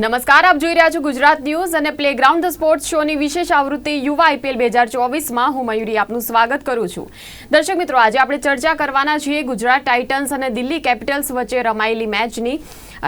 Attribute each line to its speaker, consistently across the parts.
Speaker 1: નમસ્કાર, આપ જોઈ રહ્યા છો ગુજરાત ન્યૂઝ અને પ્લેગ્રાઉન્ડ ધ સ્પોર્ટ્સ શોની વિશેષ આવૃત્તિ યુવા આઈપીએલ બે હજાર ચોવીસમાં હું મયુરી આપનું સ્વાગત કરું છું. દર્શક મિત્રો, આજે આપણે ચર્ચા કરવાના છીએ ગુજરાત ટાઇટન્સ અને દિલ્હી કેપિટલ્સ વચ્ચે રમાયેલી મેચની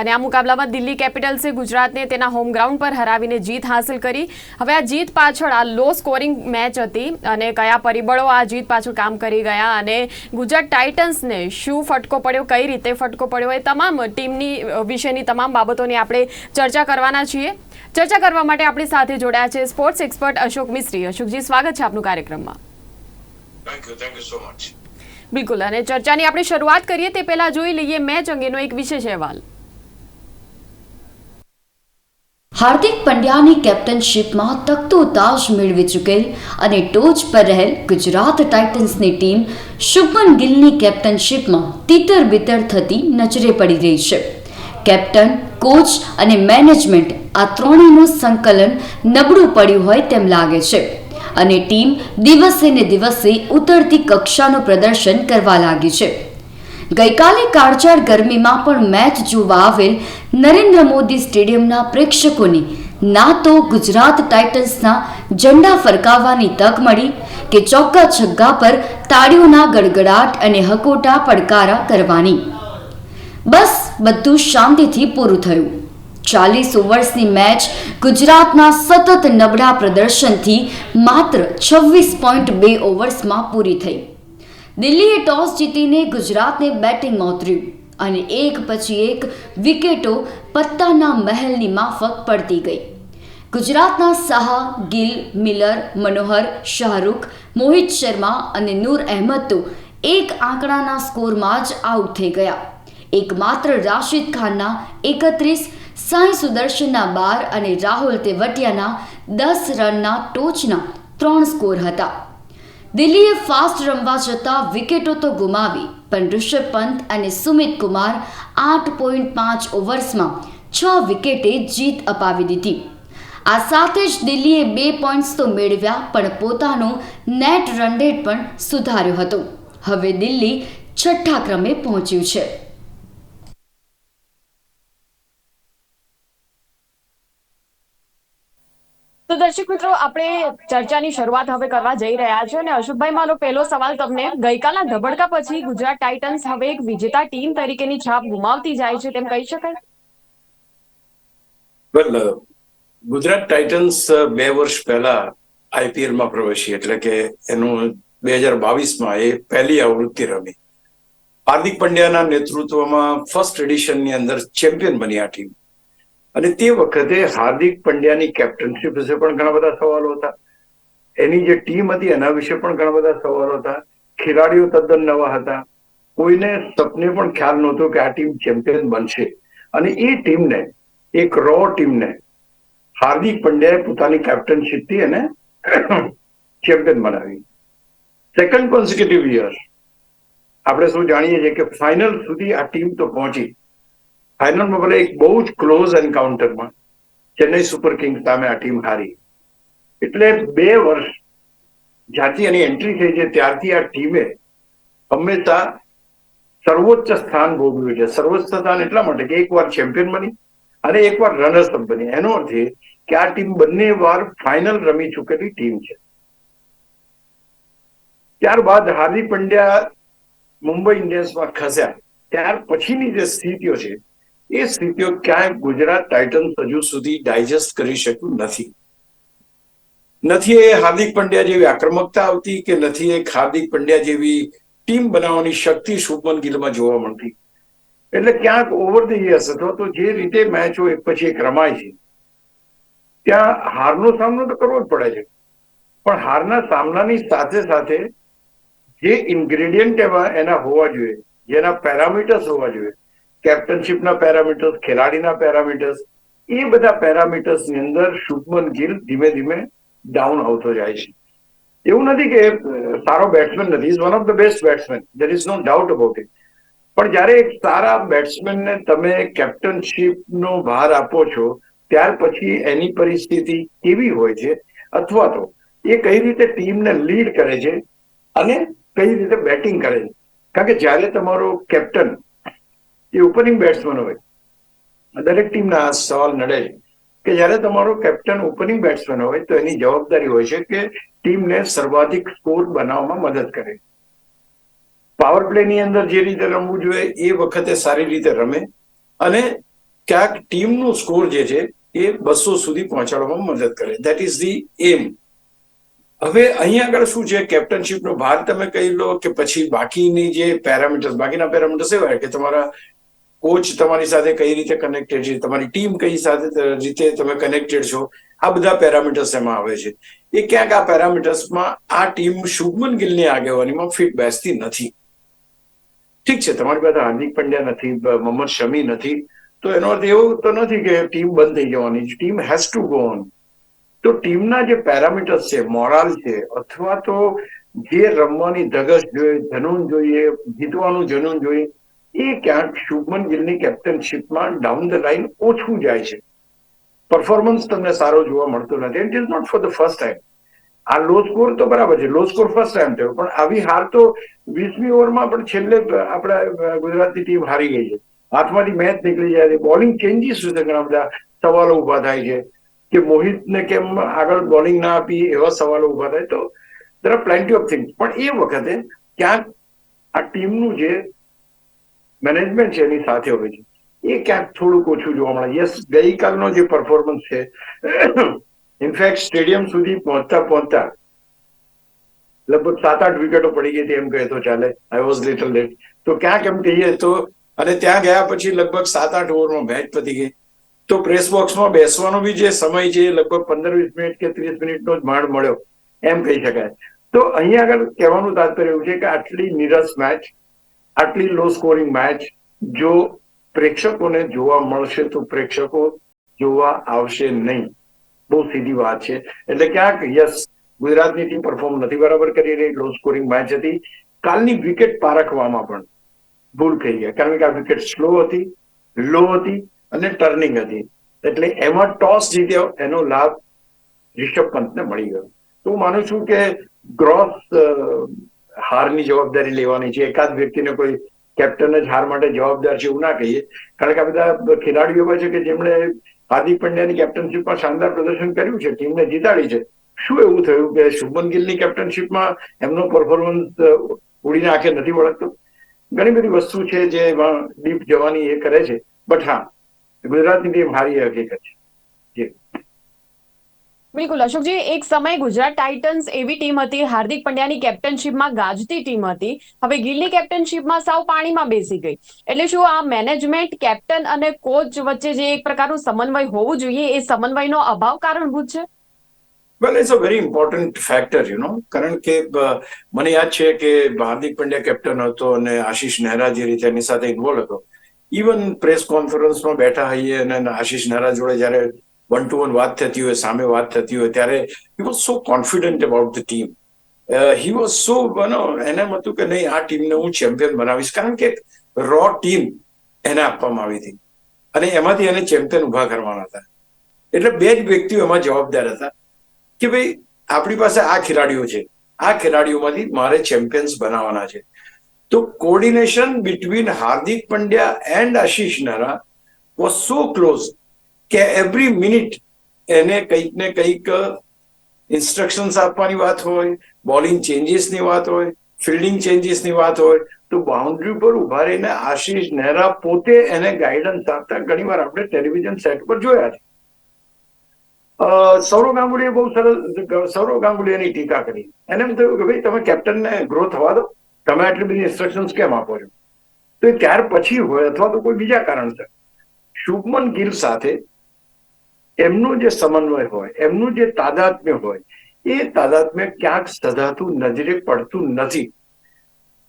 Speaker 1: અને આ મુકાબલામાં દિલ્હી કેપિટલ્સે ગુજરાતને તેના હોમ ગ્રાઉન્ડ પર હરાવીને જીત હાંસલ કરી. હવે આ જીત પાછળ આ લો સ્કોરિંગ મેચ હતી અને કયા પરિબળો આ જીત પાછળ કામ કરી ગયા અને ગુજરાત ટાઇટન્સને શું ફટકો પડ્યો કઈ રીતે ફટકો પડ્યો એ તમામ ટીમની વિશેની તમામ બાબતોની આપણે ચર્ચા કરવાના છીએ. ચર્ચા કરવા માટે આપણી સાથે જોડાયા છે સ્પોર્ટ્સ એક્સપર્ટ અશોક મિસ્ત્રી. અશોકજી સ્વાગત છે આપનું કાર્યક્રમમાં.
Speaker 2: Thank you thank you so much
Speaker 1: બિલકુલ અને ચર્ચાની આપણે શરૂઆત કરીએ તે પહેલા જોઈ લઈએ મેચ અંગેનો એક વિશેષ અહેવાલ.
Speaker 3: હાર્દિક પંડ્યાની કેપ્ટનશીપમાં તખતો તાજ મેળવી ચૂકેલ અને ટોચ પર રહેલ ગુજરાત ટાઇટન્સની ટીમ શુભમન ગિલની કેપ્ટનશીપમાં તીતર બિતર થતી નજરે પડી રહી છે. કેપ્ટન, કોચ અને મેનેજમેન્ટ આ ત્રણેયનું સંકલન નબળું પડ્યું હોય તેમ લાગે છે અને ટીમ દિવસે ને દિવસે ઉતરતી કક્ષાનું પ્રદર્શન કરવા લાગી છે. ગઈકાલે કાળઝાળ ગરમીમાં પણ મેચ જોવા આવેલ નરેન્દ્ર મોદી સ્ટેડિયમના પ્રેક્ષકોને ના તો ગુજરાત ટાઇટન્સના ઝંડા ફરકાવવાની તક મળી કે ચોક્કા છગ્ગા પર તાળીઓના ગડગડાટ અને હકોટા પડકારા કરવાની. બસ બધું શાંતિથી પૂરું થયું. ચાલીસ ઓવર્સની મેચ ગુજરાતના સતત નબળા પ્રદર્શનથી માત્ર છવ્વીસ પોઈન્ટ બે ઓવર્સમાં પૂરી થઈ. દિલ્હીએ ટોસ જીતીને ગુજરાતને બેટિંગમાં ઉતર્યું અને એક પછી એક વિકેટો પત્તાના મહેલની માફક પડતી ગઈ. ગુજરાતના સાહા ગિલ, મિલર, મનોહર, શાહરૂખ, મોહિત શર્મા અને નૂર અહેમદ તો એક આંકડાના સ્કોરમાં જ આઉટ થઈ ગયા. એકમાત્ર રાશિદ ખાનના એકત્રીસ, સાંઈ સુદર્શનના બાર અને રાહુલ તેવટિયાના દસ રનના ટોચના ત્રણ સ્કોર હતા. દિલ્હીએ ફાસ્ટ રમવા જતાં વિકેટો તો ગુમાવી, પણ ઋષભ પંત અને સુમિત કુમાર આઠ પોઈન્ટ પાંચ ઓવર્સમાં છ વિકેટે જીત અપાવી દીધી. આ સાથે જ દિલ્હીએ બે પોઈન્ટ્સ તો મેળવ્યા, પણ પોતાનો નેટ રન પણ સુધાર્યો હતો. હવે દિલ્હી છઠ્ઠા ક્રમે પહોંચ્યું છે.
Speaker 1: તો દર્શક મિત્રો, આપણે ચર્ચાની શરૂઆત હવે કરવા જઈ રહ્યા છે અને અશોકભાઈ, મારો પહેલો સવાલ તમને. ગઈકાલના ધબડકા પછી ગુજરાત ટાઇટન્સ હવે એક વિજેતા ટીમ તરીકેની છાપ ગુમાવતી જાય છે તેમ કહી શકાય?
Speaker 2: વેલ ગુજરાત ટાઇટન્સ બે વર્ષ પહેલા આઈપીએલમાં પ્રવેશી, એટલે કે એનું બે હજાર બાવીસમાં એ પહેલી આવૃત્તિ રમી. હાર્દિક પંડ્યાના નેતૃત્વમાં ફર્સ્ટ એડિશનની અંદર ચેમ્પિયન બની આ ટીમ. અને તે વખતે હાર્દિક પંડ્યાની કેપ્ટનશીપ વિશે પણ ઘણા બધા સવાલો હતા. એની જે ટીમ હતી એના વિશે પણ ઘણા બધા સવાલો હતા. ખેલાડીઓ તદ્દન નવા હતા. કોઈને સપને પણ ખ્યાલ નહોતો કે આ ટીમ ચેમ્પિયન બનશે. અને એ ટીમને એક રો ટીમને હાર્દિક પંડ્યાએ પોતાની કેપ્ટનશીપથી એને ચેમ્પિયન બનાવી. સેકન્ડ કોન્સિક્યુટિવ યર આપણે શું જાણીએ છીએ કે ફાઇનલ સુધી આ ટીમ તો પહોંચી. ફાઇનલમાં ભલે એક બહુ જ ક્લોઝ એન્કાઉન્ટરમાં ચેન્નઈ સુપર કિંગ સામે આ ટીમ હારી. એટલે બે વર્ષ જ્યારથી એની એન્ટ્રી થઈ છે, ત્યારથી આ ટીમે હંમેશા સર્વોચ્ચ સ્થાન ભોગવ્યું છે. સર્વોચ્ચ સ્થાન એટલા માટે કે એકવાર ચેમ્પિયન બની અને એકવાર રનર્સ અપ બની. એનો અર્થ એ કે આ ટીમ બંને વાર ફાઇનલ રમી ચૂકેલી ટીમ છે. ત્યારબાદ હાર્દિક પંડ્યા મુંબઈ ઇન્ડિયન્સમાં ખસ્યા. ત્યાર પછીની જે સ્થિતિઓ છે એ સ્થિતિઓ ક્યાંય ગુજરાત ટાઇટન્સ હજુ સુધી ડાયજેસ્ટ કરી શક્યું નથી. નથી એ હાર્દિક પંડ્યા જેવી આક્રમકતા આવતી કે નથી એ હાર્દિક પંડ્યા જેવી ટીમ બનાવવાની શક્તિ શુભમન ગિલમાં જોવા મળતી? એટલે ક્યાંક ઓવર ધ યર્સ અથવા તો જે રીતે મેચો એક પછી એક રમાય છે. ત્યાં હારનો સામનો તો કરવો જ પડે છે. પણ હારના સામનાની સાથે સાથે જે ઇન્ગ્રેડિયન્ટ એમાં એના હોવા જોઈએ, જેના પેરામીટર્સ હોવા જોઈએ કેપ્ટનશીપના પેરામીટર્સ, ખેલાડીના પેરામીટર્સ, એ બધા પેરામીટર્સની અંદર શુભમન ગિલ ધીમે ધીમે ડાઉન આવતો જાય છે. એવું નથી કે સારો બેટ્સમેન નથી. Is one of the best batsman there is no doubt about it પણ જ્યારે એક સારા બેટ્સમેનને તમે કેપ્ટનશીપ નો ભાર આપો છો, ત્યાર પછી એની પરિસ્થિતિ કેવી હોય છે? અથવા તો એ કઈ રીતે ટીમને લીડ કરે છે? અને કઈ રીતે બેટિંગ કરે છે? કારણ કે જ્યારે તમારો કેપ્ટન એ ઓપનિંગ બેટ્સમેન હોય. દરેક ટીમના આ સવાલ નડે કે જ્યારે તમારો કેપ્ટન ઓપનિંગ બેટ્સમેન હોય તો એની જવાબદારી હોય છે કે ટીમને સર્વાધિક સ્કોર બનાવવામાં મદદ કરે. પાવર પ્લે ની અંદર જે રીતે રમવું જોઈએ એ વખતે સારી રીતે રમે અને ક્યાંક ટીમનો સ્કોર જે છે એ બસો સુધી પહોંચાડવામાં મદદ કરે. દેટ ઇઝ ધી એમ હવે અહીંયા આગળ શું છે? કેપ્ટનશીપનો ભાર તમે કહી લો કે પછી બાકીની જે પેરામીટર્સ બાકીના પેરામીટર્સ એવા કે તમારા કોચ તમારી સાથે કઈ રીતે કનેક્ટેડ છે, તમારી ટીમ કઈ સાથે રીતે તમે કનેક્ટેડ છો, આ બધા પેરામીટર્સ એમાં આવે છે. એ ક્યાંક આ પેરામીટર્સમાં આ ટીમ શુભમન ગિલની આગેવાનીમાં ફિટ બેસતી નથી. ઠીક છે, તમારી પાસે હાર્દિક પંડ્યા નથી મોહમ્મદ શમી નથી. તો એનો અર્થ એવો તો નથી કે ટીમ બંધ થઈ જવાની team has to go on તો ટીમના જે પેરામીટર્સ છે મોરાલ છે, અથવા તો જે રમવાની ધગશ જોઈએ, જનૂન જોઈએ, જીતવાનું જનૂન જોઈએ એ ક્યાંક શુભમન ગિલની કેપ્ટનશીપમાં ડાઉન ધ લાઈન ઓછું જાય છે. પરફોર્મન્સ તમને સારો જોવા મળતો નથી. It is not for the first time આ લો સ્કોર તો બરાબર છે. લો સ્કોર ફર્સ્ટ ટાઈમ થયો. પણ આવી હાર તો વીસમી ઓવરમાં પણ છેલ્લે આપણા ગુજરાતની ટીમ હારી ગઈ છે. હાથમાંથી મેચ નીકળી જાય છે. બોલિંગ ચેન્જીસ વિશે ઘણા બધા સવાલો ઊભા થાય છે કે મોહિતને કેમ આગળ બોલિંગ ના આપી એવા સવાલો ઊભા થાય. તો દર આર પ્લેન્ટી ઓફ થિંગ્સ પણ એ વખતે ક્યાંક આ ટીમનું જે મેનેજમેન્ટ છે, એની સાથે હોય છે. એ ક્યાંક થોડુંક ઓછું જોવા મળે. યસ ગઈકાલનો જે પરફોર્મન્સ છે ઇનફેક્ટ સ્ટેડિયમ સુધી પહોંચતા પહોંચતા લગભગ સાત આઠ વિકેટો પડી ગઈ હતી એમ કહે તો ચાલે. આઈ વોઝ લિટલ લેટ તો ક્યાંક એમ કહીએ તો, અને ત્યાં ગયા પછી લગભગ સાત આઠ ઓવરમાં મેચ પતી ગઈ. તો પ્રેસ બોક્સમાં બેસવાનો બી જે સમય છે લગભગ પંદર વીસ મિનિટ કે ત્રીસ મિનિટનો જ માંડ મળ્યો. એમ કહી શકાય. તો અહીંયા આગળ કહેવાનું તાત્પર્ય એવું છે કે આટલી નિરસ મેચ આટલી લો સ્કોરિંગ મેચ જો પ્રેક્ષકોને જોવા મળશે તો પ્રેક્ષકો જોવા આવશે નહીં. બહુ સીધી વાત છે. એટલે ક્યાંક યસ, ગુજરાતની ટીમ પરફોર્મ નથી બરાબર કરી રહી લો સ્કોરિંગ મેચ હતી. કાલની વિકેટ પારખવામાં પણ ભૂલ થઈ ગયા કારણ કે આ વિકેટ સ્લો હતી લો હતી અને ટર્નિંગ હતી. એટલે એમાં ટોસ જીત્યો, એનો લાભ રિષભ પંતને મળી ગયો. તો હું માનું છું કે ગ્રોસ હારની જવાબદારી લેવાની છે. એકાદ વ્યક્તિને કોઈ કેપ્ટન જ હાર માટે જવાબદાર છે એવું ના કહીએ. કારણ કે આ બધા ખેલાડીઓ છે કે જેમણે હાર્દિક પંડ્યાની કેપ્ટનશીપમાં શાનદાર પ્રદર્શન કર્યું છે, ટીમને જીતાડી છે. શું એવું થયું કે શુભમન ગિલની કેપ્ટનશીપમાં એમનો પરફોર્મન્સ ઉડીને આંખે નથી વળગતો? ઘણી બધી વસ્તુ છે જે ડીપ જવાની એ કરે છે. બટ હા, ગુજરાતની ટીમ હારી હકીકત છે.
Speaker 1: બિલકુલ, અશોકજી, એક સમય ગુજરાત ટાઇટન્સ એવી ટીમ હતી, હાર્દિક પંડ્યાની કેપ્ટનશીપમાં ગાજતી ટીમ હતી, હવે ગિલની કેપ્ટનશીપમાં સાવ પાણીમાં બેસી ગઈ. એટલે શું આ મેનેજમેન્ટ, કેપ્ટન અને કોચ વચ્ચે જે એક પ્રકારનું સમન્વય હોવું જોઈએ, એ સમન્વયનો અભાવ કારણભૂત છે?
Speaker 2: Well it's a very important factor you know કારણ કે મને યાદ છે કે હાર્દિક પંડ્યા કેપ્ટન હતો અને આશીષ નહેરા જે રીતે એની સાથે ઇન્વોલ્વ હતો. ઇવન પ્રેસ કોન્ફરન્સમાં બેઠા હઈએ અને આશીષ નહેરા જોડે જ્યારે વન ટુ વન વાત થતી હોય, સામે વાત થતી હોય, ત્યારે he was so confident about the team he was so બનો એને એમ હતું કે નહીં, આ ટીમને હું ચેમ્પિયન બનાવીશ. કારણ કે રો ટીમ એને આપવામાં આવી હતી. અને એમાંથી એને ચેમ્પિયન ઊભા કરવાના હતા. એટલે બે જ વ્યક્તિઓ એમાં જવાબદાર હતા કે ભાઈ, આપણી પાસે આ ખેલાડીઓ છે. આ ખેલાડીઓમાંથી મારે ચેમ્પિયન્સ બનાવવાના છે. તો coordination between Hardik Pandya and Ashish Nehra was so close કે એવરી મિનિટ એને કંઈક ને કંઈક ઇન્સ્ટ્રક્શન્સ આપવાની વાત હોય બોલિંગ ચેન્જીસની વાત હોય ફિલ્ડિંગ ચેન્જીસની વાત હોય, તો બાઉન્ડ્રી પર ઊભા રહીને આશીષ નહેરા પોતે એને ગાઈડન્સ આપતા ઘણીવાર આપણે ટેલિવિઝન સેટ પર જોયા છે. સૌરવ ગાંગુલીએ બહુ સરસ, સૌરવ ગાંગુલી એની ટીકા કરી. એને એમ થયું કે ભાઈ તમે કેપ્ટનને ગ્રો થવા દો. તમે આટલી બધી ઇન્સ્ટ્રક્શન્સ કેમ આપો છો? તો ત્યાર પછી હોય, અથવા તો કોઈ બીજા કારણસર. શુભમન ગિલ સાથે એમનું જે સમન્વય હોય, એમનું જે તાદાત્મ્ય હોય, એ તાદાત્મ્ય ક્યાંક સધાતું નજરે પડતું નથી.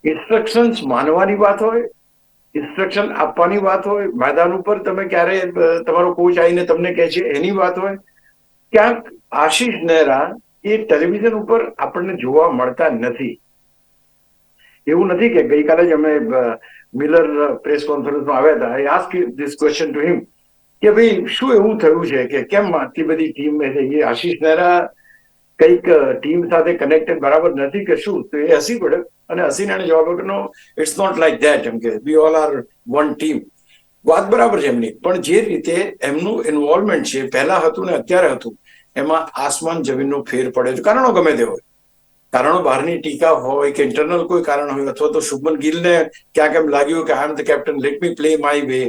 Speaker 2: ઇન્સ્ટ્રક્શન્સ માનવાની વાત હોય ઇન્સ્ટ્રક્શન આપવાની વાત હોય, મેદાન ઉપર તમે ક્યારે તમારો કોચ આવીને તમને કહે છે એની વાત હોય, ક્યાંક આશીષ નહેરા એ ટેલિવિઝન ઉપર આપણને જોવા મળતા નથી. એવું નથી કે ગઈકાલે જ અમે મિલર પ્રેસ કોન્ફરન્સમાં આવ્યા હતા. I ask this question to him કે ભાઈ શું એવું થયું છે કે કેમ આટલી બધી ટીમ એ આશીષ નહેરા કંઈક ટીમ સાથે કનેક્ટેડ બરાબર નથી કે શું? તો એ હસી પડે. અને હસીને એને જવાબ no it's not like that એમ કે we all are one team વાત બરાબર છે એમની. પણ જે રીતે એમનું ઇન્વોલ્વમેન્ટ છે, પહેલા હતું ને અત્યારે હતું, એમાં આસમાન જમીનનો ફેર પડે છે. કારણો ગમે તે હોય. કારણો બહારની ટીકા હોય કે ઇન્ટરનલ કોઈ કારણ હોય, અથવા તો શુભમન ગિલને ક્યાંક એમ લાગ્યું કે I am the captain let me play my way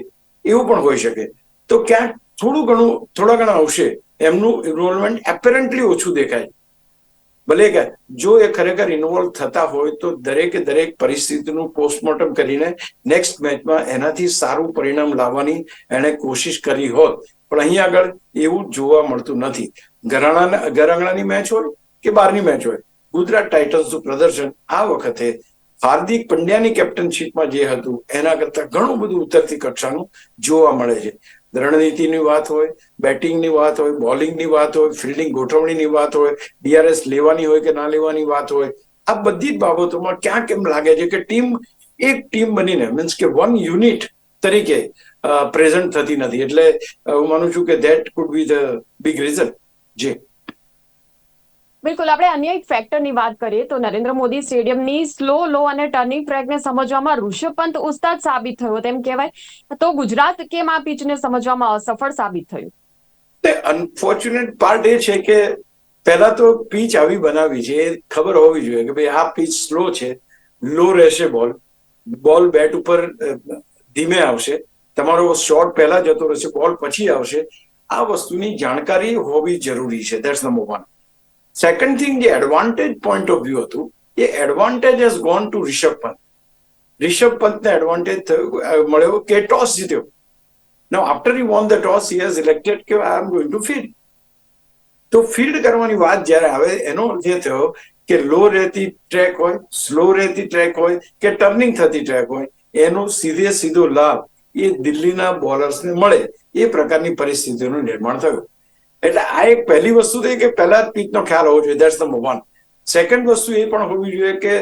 Speaker 2: એવું પણ હોઈ શકે. તો ક્યાંક થોડું ઘણું, થોડા ઘણા આવશે. એમનું ઇન્વોલ્વમેન્ટ એપેરન્ટલી ઓછું દેખાય. ભલે કે જો એ ખરેખર ઇન્વોલ્વ થતા હોય તો દરેકે દરેક પરિસ્થિતિનું પોસ્ટમોર્ટમ કરીને નેક્સ્ટ મેચમાં એનાથી સારું પરિણામ લાવવાની એણે કોશિશ કરી હોત. પણ અહીં આગળ એવું જોવા મળતું નથી. ઘરાણા ઘરાંગણાની મેચ હોય કે બહારની મેચ હોય? ગુજરાત ટાઇટન્સનું પ્રદર્શન આ વખતે હાર્દિક પંડ્યાની કેપ્ટનશીપમાં જે હતું, એના કરતા ઘણું બધું ઉતરતી કક્ષાનું જોવા મળે છે. રણનીતિની વાત હોય, બેટિંગની વાત હોય, બોલિંગની વાત હોય, ફિલ્ડિંગ ગોઠવણીની વાત હોય, ડીઆરએસ લેવાની હોય કે ના લેવાની વાત હોય, આ બધી જ બાબતોમાં ક્યાંક એમ લાગે છે કે ટીમ, એક ટીમ બનીને, મીન્સ કે વન યુનિટ તરીકે પ્રેઝન્ટ થતી નથી. એટલે હું માનું છું કે that could be the big reason જે.
Speaker 1: બિલકુલ, આપણે અન્ય એક ફેક્ટરની વાત કરીએ તો નરેન્દ્ર મોદી સ્ટેડિયમની સ્લો લો અને ટર્નિંગ ટ્રેકને સમજવામાં ઋષભ પંત ઉસ્તાદ સાબિત થયો તેમ કહેવાય. તો ગુજરાત કેમ આ પીચને સમજવામાં અસફળ સાબિત થયું?
Speaker 2: અનફોર્ચ્યુનેટ પાર્ટ એ છે કે પહેલા તો પીચ આવી બનાવી છે, એ ખબર હોવી જોઈએ કે ભાઈ આ પીચ સ્લો છે લો રહેશે બોલ બોલ બેટ ઉપર ધીમે આવશે. તમારો શોટ પહેલા જતો રહેશે બોલ પછી આવશે. આ વસ્તુની જાણકારી હોવી જરૂરી છે. That's number one second thing જે એડવાન્ટેજ પોઈન્ટ ઓફ વ્યૂ હતું, એ advantage has gone to Rishabh Pant Rishabh પંતને advantage થયો મળ્યો કે ટોસ જીત્યો. No after you won the toss he has elected કે I am going to field તો field કરવાની વાત જ્યારે આવે, એનો અર્થ એ થયો કે લો રહેતી ટ્રેક હોય સ્લો રહેતી ટ્રેક હોય, કે ટર્નિંગ થતી ટ્રેક હોય, એનો સીધે સીધો લાભ એ દિલ્હીના બોલર્સને મળે. એ પ્રકારની પરિસ્થિતિનું નિર્માણ થયું. એટલે આ એક પહેલી વસ્તુ થઈ કે પહેલા જ પીચનો ખ્યાલ હોવો જોઈએ. દેટ્સ નંબર વન સેકન્ડ વસ્તુ એ પણ હોવી જોઈએ કે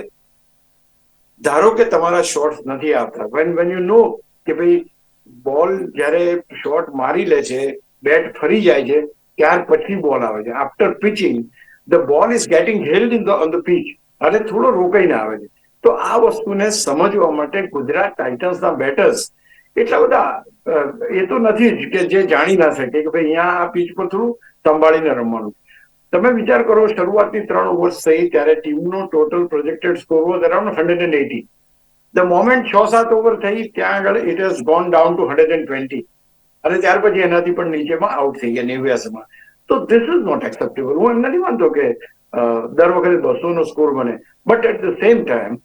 Speaker 2: ધારો કે તમારા શોર્ટ નથી આવતા. વેન વેન યુ નો કે ભાઈ બોલ જ્યારે શોર્ટ મારી લે છે બેટ ફરી જાય છે, ત્યાર પછી બોલ આવે છે. After pitching the ball is getting held in the on the pitch અને થોડો રોકાઈને આવે છે. તો આ વસ્તુને સમજવા માટે ગુજરાત ટાઇટન્સના બેટર્સ એટલા બધા એ તો નથી જ કે જે જાણી ના શકે કે ભાઈ અહીંયા આ પીચ પર થોડું સંભાળીને રમવાનું. તમે વિચાર કરો, શરૂઆતની ત્રણ ઓવર્સ થઈ ત્યારે ટીમનો total projected score was around hundred and eighty the moment છ સાત ઓવર થઈ, ત્યાં આગળ it has gone down to hundred and twenty અને ત્યાર પછી એનાથી પણ નીચેમાં આઉટ થઈ ગયા, નેવ્યાસીમાં. તો ધીસ ઇઝ નોટ એક્સેપ્ટેબલ હું એમ નથી માનતો કે દર વખતે બસો નો સ્કોર બને. But at the same time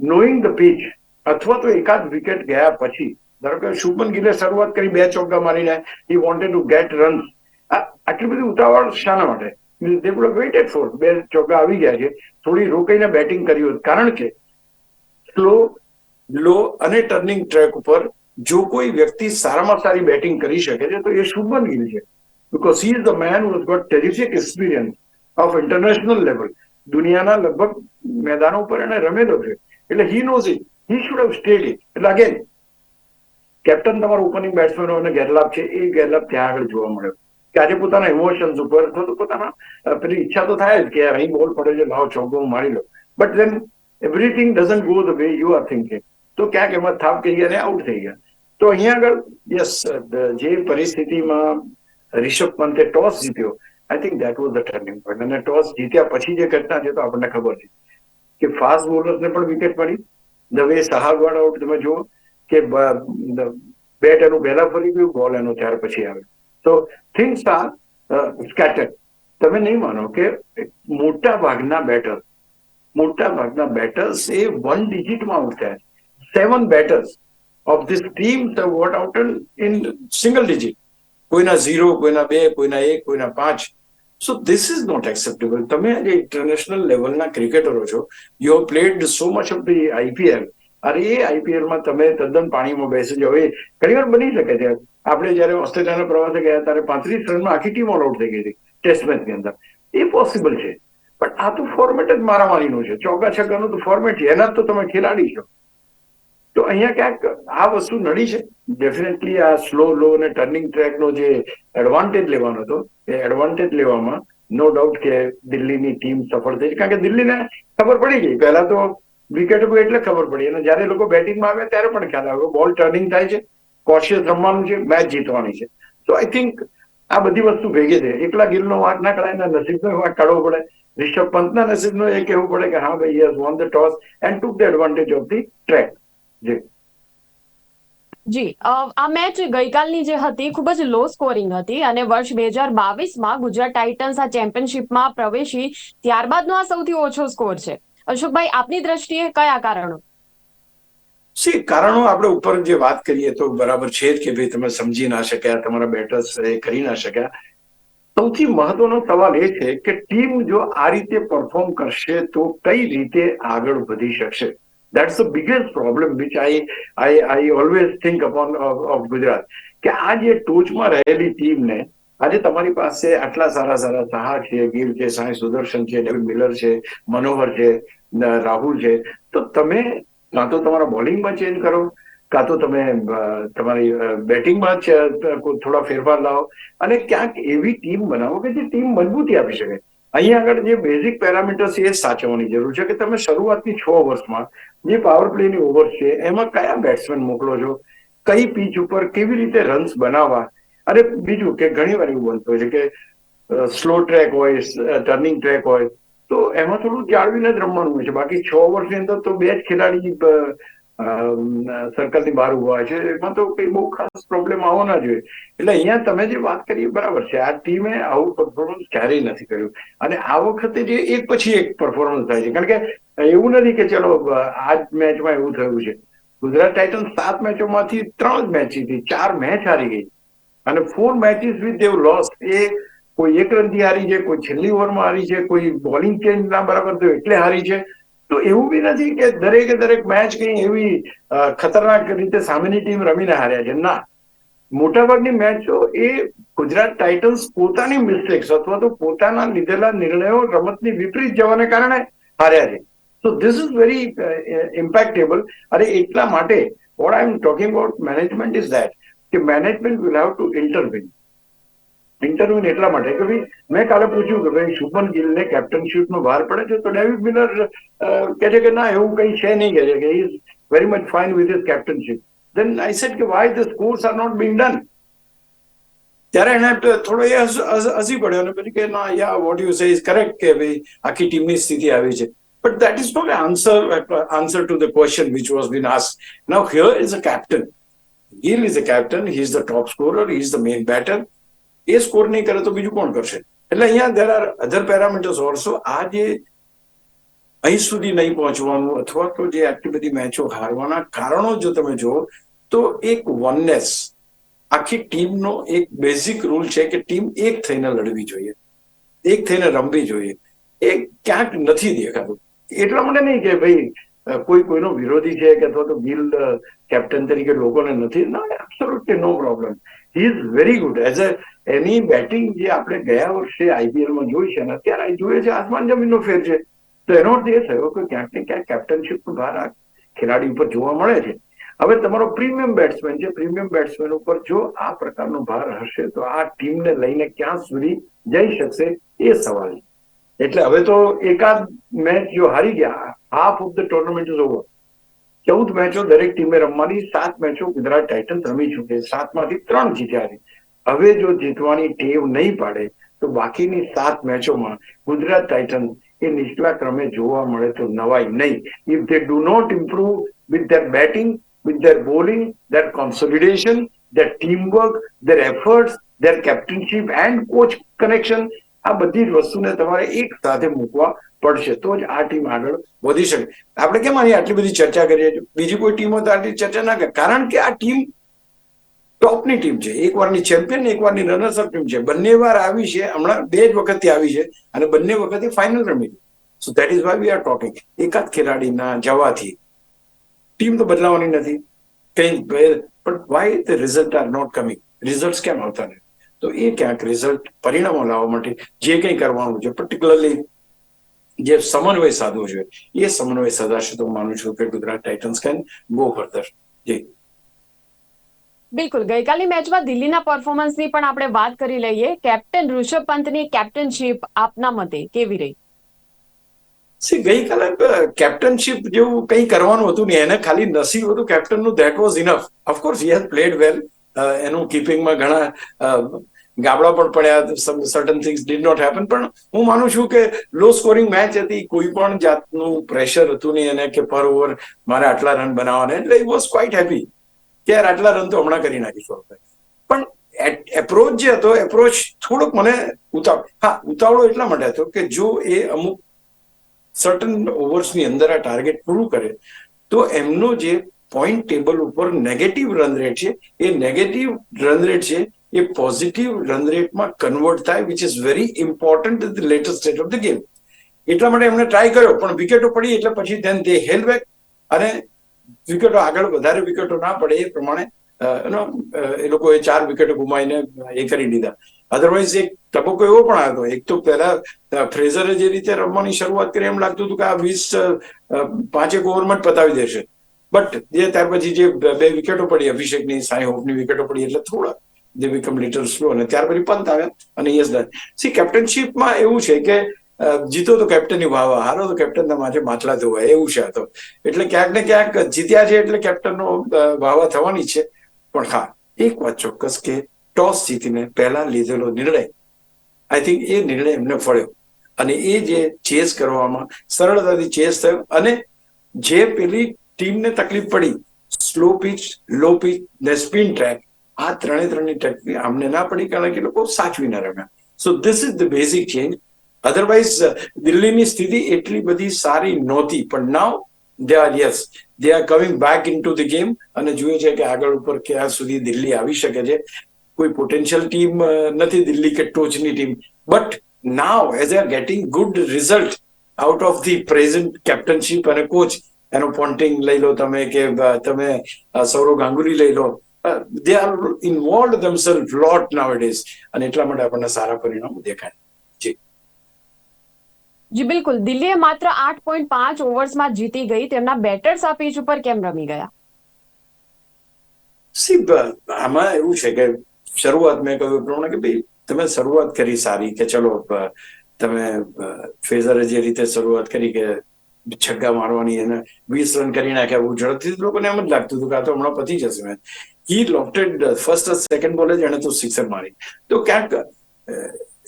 Speaker 2: knowing the pitch અથવા તો એકાદ વિકેટ ગયા પછી ધારો કે શુભમન ગિલે શરૂઆત કરી, બે ચોગ્ગા મારીને he wanted to get run આટલી બધી ઉતાવળ શાના માટે? દે વુડ વેઇટેડ ફોર બે ચોગ્ગા આવી ગયા છે. થોડી રોકાઈને બેટિંગ કરી હોત કારણ કે સ્લો લો અને ટર્નિંગ ટ્રેક ઉપર જો કોઈ વ્યક્તિ સારામાં સારી બેટિંગ કરી શકે છે, તો એ શુભમન ગિલ છે. Because he is the man who got terrific experience of international level દુનિયાના લગભગ મેદાનો ઉપર એને રમેલો છે. એટલે he knows it he should have stayed it એટલે અગેન કેપ્ટન તમારો ઓપનિંગ બેટ્સમેનોને ગેરલાભ છે, એ ગેરલાભ ત્યાં આગળ જોવા મળ્યો. કે આજે પોતાના ઇમોશન્સ ઉપર, અથવા તો પોતાના પેલી ઈચ્છા તો થાય જ કે અહીં બોલ પડે છે, લાવો હું મારી લો but then everything doesn't go the way you are thinking તો ક્યાંક એમાં થાપ કહી ગયા અને આઉટ થઈ ગયા. તો અહીંયા આગળ યસ જે પરિસ્થિતિમાં રિષભ પંતે ટોસ જીત્યો I think that was the turning point અને ટોસ જીત્યા પછી જે ઘટના છે તો આપણને ખબર છે. કે ફાસ્ટ બોલર્સને પણ વિકેટ પડી ધ વે સહાગવાડ આઉટ તમે જુઓ કે બેટ એનું પહેલા ફરી ગયું બોલ એનો ત્યાર પછી આવે. તો થિંગ્સ આર સ્કેટર્ડ તમે નહીં માનો કે મોટા ભાગના બેટર મોટા ભાગના બેટર્સ એ one ડિજિટમાં out seven batters of this team what out in single digit કોઈના ઝીરો કોઈના બે, કોઈના એક, કોઈના પાંચ. So this is not acceptable તમે આજે ઇન્ટરનેશનલ લેવલના ક્રિકેટરો છો. You have played so much of the IPL અરે, એ આઈપીએલમાં તમે તદ્દન પાણીમાં બેસી જાઓ. એ ઘણી વાર બની શકે છે. આપણે જયારે ઓસ્ટ્રેલિયાના પ્રવાસે ગયા ત્યારે પાંત્રીસ રનમાં આખી ટીમ ઓલ આઉટ થઈ ગઈ હતી ટેસ્ટ મેચની અંદર. એ પોસિબલ છે. પણ આ તો ફોર્મેટ જ મારામારીનું છે. ચોકા છક્કાનું તો ફોર્મેટ છે. એના તો તમે ખેલાડી છો. તો અહીંયા ક્યાંક આ વસ્તુ નડી છે? ડેફિનેટલી આ સ્લો લો અને ટર્નિંગ ટ્રેકનો જે એડવાન્ટેજ લેવાનો હતો, એ એડવાન્ટેજ લેવામાં નો ડાઉટ કે દિલ્હીની ટીમ સફળ થઈ કારણ કે દિલ્હીને ખબર પડી ગઈ. પહેલા તો વિકેટ એટલે ખબર પડી. અને જયારે લોકો બેટિંગમાં આવે ત્યારે પણ ખ્યાલ આવ્યો બોલ ટર્નિંગ થાય છે કોશિયસ રમવાનું છે મેચ જીતવાની છે. તો આઈ થિંક આ બધી વસ્તુ ભેગી છે એકલા ગિલનો વાંક ના કરાય એના નસીબનો વાંક કાઢવો પડે. રિષભ પંતના નસીબનો એ કહેવું પડે કે હા ભાઈ yes won the toss and took the advantage of the track ji.
Speaker 1: Ji આ મેચ ગઈકાલની જે હતી, ખૂબ જ લો સ્કોરિંગ હતી અને વર્ષ બે હજાર બાવીસમાં ગુજરાત ટાઇટન્સ આ ચેમ્પિયનશિપમાં પ્રવેશી. ત્યારબાદનો આ સૌથી ઓછો સ્કોર છે. અશોકભાઈ, આપની દ્રષ્ટિએ કયા કારણો?
Speaker 2: સી, કારણો આપણે ઉપર જે વાત કરીએ તો બરાબર છે કે ભાઈ તમે સમજી ના શક્યા, તમારા બેટર્સ કરી ના શક્યા. સૌથી મહત્વનો સવાલ એ છે કે ટીમ જો આ રીતે પરફોર્મ કરશે તો કઈ રીતે આગળ વધી શકશે? That's the biggest problem which I I I always think upon of Gujarat. કે આ જે ટોચમાં રહેલી ટીમને આજે તમારી પાસે આટલા સારા સારા સહા છે, ગીર છે, સાંઈ સુદર્શન છે, ડેવિડ મિલર છે, મનોહર છે રાહુલ છે. તો તમે કાં તો તમારા બોલિંગમાં ચેન્જ કરો, કાં તો તમે તમારી બેટિંગમાં થોડા ફેરફાર લાવો અને ક્યાંક એવી ટીમ બનાવો કે જે ટીમ મજબૂતી આપી શકે. અહીંયા આગળ જે બેઝિક પેરામીટર્સ એ જ સાચવવાની જરૂર છે કે તમે શરૂઆતની છ વર્ષમાં જે પાવર પ્લેની ઓવર્સ છે, એમાં કયા બેટ્સમેન મોકલો છો, કઈ પીચ ઉપર કેવી રીતે રન્સ બનાવવા અને બીજું કે ઘણી વાર એવું બનતું હોય છે કે સ્લો ટ્રેક હોય ટર્નિંગ ટ્રેક હોય, તો એમાં થોડું જાળવીને જ રમવાનું હોય છે. બાકી છ વર્ષની અંદર તો બે જ ખેલાડી સર્કલની બહાર ઊભા છે. એમાં તો કઈ બહુ ખાસ પ્રોબ્લેમ આવો ના જોઈએ. એટલે અહીંયા તમે જે વાત કરી બરાબર છે. આ ટીમે આવું પરફોર્મન્સ ક્યારેય નથી કર્યું. અને આ વખતે જે એક પછી એક પરફોર્મન્સ થાય છે. કારણ કે એવું નથી કે ચલો આ જ મેચમાં એવું થયું છે. ગુજરાત ટાઇટન્સ સાત મેચોમાંથી ત્રણ જ મેચ જીતી. ચાર મેચ હારી ગઈ. અને four matches with their loss એ કોઈ એક રનથી હારી છે, કોઈ છેલ્લી ઓવરમાં હારી છે, કોઈ બોલિંગ ચેન્જ ના બરાબર થયો એટલે હારી છે. તો એવું બી નથી કે દરેકે દરેક મેચ કઈ એવી ખતરનાક રીતે સામેની ટીમ રમીને હાર્યા છે. ના. મોટાભાગની મેચો એ ગુજરાત ટાઇટન્સ પોતાની મિસ્ટેક્સ અથવા તો પોતાના લીધેલા નિર્ણયો રમતની વિપરીત જવાને કારણે હાર્યા છે. So this is very impactable અને એટલા માટે what I am talking about management is that કે management will have to intervene interview એટલા માટે કે ભાઈ, મેં કાલે પૂછ્યું કે ભાઈ શુભમન ગિલને કેપ્ટનશીપ નો ભાર પડે છે, તો ડેવિડ મિલર કહે છે કે ના, એવું કઈ છે નહીં, કહે છે કે is very much fine with his captaincy then I said કે why the scores are not being done ત્યારે એને થોડો એ હસી પડ્યો અને પછી કે ના, yeah what you say is correct કે ભાઈ, આખી ટીમની સ્થિતિ આવી છે. But that is not answer answer to the question which was been ask now here is a captain Gill is a captain, he is the top scorer, he is the main batter. A score નહીં કરે તો બીજું કોણ કરશે? એટલે અહીંયા there are other parameters also આ જે અહીં સુધી નહીં પહોંચવાનું અથવા તો જે આટલી બધી મેચો હારવાના કારણો જો તમે જુઓ, તો એક વનનેસ આખી ટીમનો એક બેઝિક રૂલ છે કે ટીમ એક થઈને લડવી જોઈએ, એક થઈને રમવી જોઈએ. એ ક્યાંક નથી દેખાતું. એટલા માટે નહીં કે ભાઈ કોઈ, કોઈનો વિરોધી છે કે અથવા તો ગિલ કેપ્ટન તરીકે લોકોને નથી, ના absolutely no problem he is very good as a any batting જે આપણે ગયા વર્ષે આઈપીએલમાં જોઈ છે અને અત્યારે જોઈએ છે, આસમાન જમીનનો ફેર છે. તો એનો અર્થ એ થયો કે ક્યાંક ને ક્યાંક કેપ્ટનશીપ ભાર આ ખેલાડી ઉપર જોવા મળે છે. હવે તમારો પ્રીમિયમ બેટ્સમેન છે પ્રીમિયમ બેટ્સમેન ઉપર જો આ પ્રકારનો ભાર હશે, તો આ ટીમને લઈને ક્યાં સુધી જઈ શકશે એ સવાલ છે. એટલે હવે તો એકાદ મેચ જો હારી ગયા half of the tournament is over ચૌદ મેચો દરેક ટીમે રમવાની, સાત મેચો ગુજરાત ટાઇટન્સ રમી ચૂકે. સાતમાંથી ત્રણ જીત્યા છે હવે જો જીતવાની ટેવ નહીં પાડે, તો બાકીની સાત મેચોમાં ગુજરાત ટાઇટન્સ એ નીચલા ક્રમે જોવા મળે તો નવાઈ નહીં if they do not improve with their batting with their bowling their consolidation their teamwork their efforts their captaincy and coach connection આ બધી જ વસ્તુને તમારે એક સાથે મૂકવા પડશે. તો જ આ ટીમ આગળ વધી શકે. આપણે કેમ આની આટલી બધી ચર્ચા કરીએ છીએ? બીજી કોઈ ટીમો તો આટલી ચર્ચા ના કરે. કારણ કે આ ટીમ ટોપની ટીમ છે. એક વારની ચેમ્પિયન, એક વારની રનર્સ ટીમ છે. બંને વાર આવી છે. હમણાં બે જ વખતથી આવી છે અને બંને વખતે final rummy so that is why we are talking એકાદ ખેલાડીના જવાથી ટીમ તો બદલાવાની નથી. કઈ પણ why the result are not coming result કેમ આવતા નથી તો એ ક્યાંક રિઝલ્ટ પરિણામો લાવવા માટે જે કંઈ કરવાનું છે પર્ટિક્યુલરલી જે સમન્વય સાધવો જોઈએ એ સમન્વય સદાશે તો માનું છું કે Gujarat Titans can go further ji.
Speaker 1: બિલકુલ. ગઈકાલની મેચમાં દિલ્હીના પરફોર્મન્સની પણ આપણે વાત કરી લઈએ. કેપ્ટન ઋષભ પંતની કેપ્ટનશીપ આપના મતે કેવી રહી?
Speaker 2: સી ગઈકાલે કેપ્ટનશીપ જેવું કંઈ કરવાનું હતું નહીં. એને ખાલી નસીબ હતું કેપ્ટનનું that was enough of course he has played well એનું કીપિંગમાં ઘણા ગાબડા પણ પડ્યા certain things did not happen પણ હું માનું છું કે લો સ્કોરિંગ મેચ હતી, કોઈ પણ જાતનું પ્રેશર હતું નહીં એને કે પર ઓવર મારે આટલા રન બનાવવાના. એટલે ઈ વોઝ ક્વાઇટ હેપી કે યાર આટલા રન તો હમણાં કરી નાખીશું આપણે પણ એપ્રોચ જે હતો એપ્રોચ થોડોક મને ઉતાવળ, હા, ઉતાવળો એટલા માટે હતો કે જો એ અમુક સર્ટન ઓવર્સની અંદર આ ટાર્ગેટ પૂરું કરે, તો એમનો જે પોઈન્ટ ટેબલ ઉપર નેગેટિવ રન રેટ છે, એ નેગેટિવ રન રેટ છે એ પોઝિટિવ રન રેટમાં કન્વર્ટ થાય which is very important the latest state of the game એટલા માટે એમણે ટ્રાય કર્યો, પણ વિકેટો પડી એટલે પછી ધેન દે હેલ બેક અને વિકેટો આગળ વધારે વિકેટો ના પડે એ પ્રમાણે એ લોકોએ ચાર વિકેટો ગુમાવીને એ કરી દીધા. અધરવાઇઝ એક તબક્કો એવો પણ આવ્યો એક તો પહેલા ફ્રેઝરે જે રીતે રમવાની શરૂઆત કરી, એમ લાગતું હતું કે આ વીસ પાંચેક ઓવરમાં જ પતાવી દેશે. બટ જે ત્યાર પછી જે બે વિકેટો પડી, અભિષેકની, સાઈ હોપની વિકેટો પડી, એટલે થોડા દે બીકમ લિટલ સ્લો અને ત્યાર પછી પંત આવ્યા અને યસ ડન સી કેપ્ટનશીપમાં એવું છે કે જીતો તો કેપ્ટનની વાહ હારો તો કેપ્ટનના માથે માટલા ધોવાય, એવું છે આ તો. એટલે ક્યાંક ને ક્યાંક જીત્યા છે એટલે કેપ્ટનનો વાહવા થવાની છે. પણ હા, એક વાત ચોક્કસ કે ટોસ જીતીને પહેલા લીધેલો નિર્ણય આઈ થિંક એ નિર્ણય એમને ફળ્યો. અને એ જે ચેસ કરવામાં, સરળતાથી ચેસ થયો. અને જે પેલી ટીમને તકલીફ પડી સ્લો પીચ લો પીચ ને સ્પિન ટ્રેક આ ત્રણે ત્રણની તકલીફ આમને ના પડી કારણ કે લોકો સાચવી ના રમ્યા. So this is the basic change otherwise દિલ્હીની સ્થિતિ એટલી બધી સારી નહોતી. પણ now they are yes they are coming back into the game અને જોઈએ છે કે આગળ ઉપર ક્યાં સુધી દિલ્હી આવી શકે છે. કોઈ પોટેન્શિયલ ટીમ નથી દિલ્હી કે ટોચની team but now as are getting good result out of the present captainship અને કોચ એનો પોન્ટિંગ લઈ લો તમે કે તમે સૌરવ ગાંગુલી લઈ લો. દે આર ઇન્વોલ્વ ધમસેલ્ફ લોટ નાવ અને એટલા માટે આપણને સારા પરિણામો દેખાય. જી.
Speaker 1: બિલકુલ. દિલ્હીએ માત્ર આઠ પોઈન્ટ પાંચ ઓવર્સમાં જીતી ગઈ. તેમના બેટર્સ આ પીચ ઉપર કેમ રમી ગયા?
Speaker 2: સી આમાં એવું છે કે શરૂઆત મેં કહ્યું પ્રમાણે કે ભાઈ તમે શરૂઆત કરી સારી કે ચલો તમે ફેઝરે જે રીતે શરૂઆત કરી કે છગ્ગા મારવાની અને વીસ રન કરી નાખ્યા બહુ ઝડપથી લોકોને એમ જ લાગતું હતું કે આ તો હમણાં પતી જશે match. He lofted first second બોલે જ તો સિક્સર મારી. તો ક્યાંક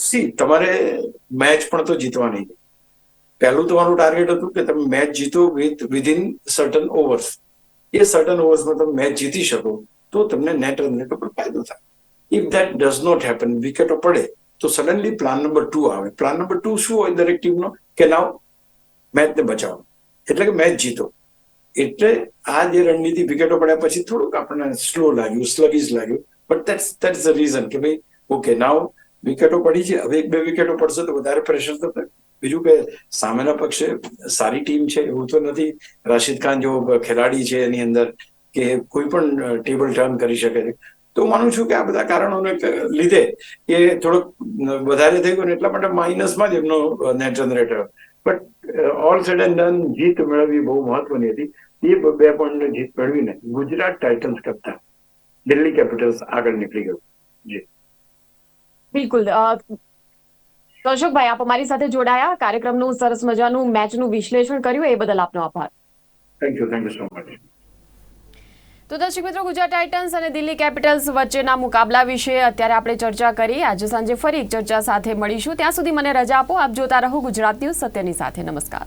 Speaker 2: સી તમારે મેચ પણ તો જીતવાની. પહેલું તમારું ટાર્ગેટ હતું કે તમે મેચ જીતો વિથ વિધિન સર્ટન ઓવર્સ એ સર્ટન ઓવર્સમાં તમે મેચ જીતી શકો, તો તમને નેટ રન રેટ ઉપર ફાયદો થાય. If that does not happen વિકેટો પડે. તો સડનલી પ્લાન નંબર ટુ આવે. પ્લાન નંબર ટુ શું હોય દરેક ટીમનો કે નાવ મેચને બચાવો. એટલે કે મેચ જીતો. એટલે આ જે રણનીતિ વિકેટો પડ્યા પછી થોડુંક આપણને સ્લો લાગ્યું સ્લગીશ લાગ્યું. But that's that's the reason કે ભાઈ ઓકે નાવ વિકેટો પડી છે. હવે એક, બે વિકેટો પડશે તો વધારે પ્રેશર થશે. બીજું કે સામેના પક્ષે સારી ટીમ છે, એવું તો નથી. રાશિદ ખાન જેવો ખેલાડી છે એની અંદર કે કોઈ પણ ટેબલ ટર્ન કરી શકે છે. તો માનું છું કે આ બધા કારણોને લીધે એ થોડોક વધારે થઈ ગયો એટલા માટે માઇનસમાં જ એમનો net run rate but all said and done જીત મેળવવી બહુ મહત્વની હતી એ બે પોઈન્ટ જીત મેળવીને ગુજરાત ટાઇટન્સ કરતા દિલ્હી કેપિટલ્સ આગળ નીકળી ગયું જી
Speaker 1: બિલકુલ કૌશિકભાઈ આપ અમારી સાથે જોડાયા કાર્યક્રમનું સરસ મજાનું મેચનું વિશ્લેષણ કર્યું એ બદલ આપનો આભાર
Speaker 2: thank you thank you so much
Speaker 1: તો દર્શક મિત્રો, ગુજરાત ટાઇટન્સ અને દિલ્હી કેપિટલ્સ વચ્ચેના મુકાબલા વિશે અત્યારે આપણે ચર્ચા કરી. આજે સાંજે ફરી એક ચર્ચા સાથે મળીશું. ત્યાં સુધી મને રજા આપો. આપ જોતા રહો ગુજરાત ન્યૂઝ. સત્યની સાથે. નમસ્કાર.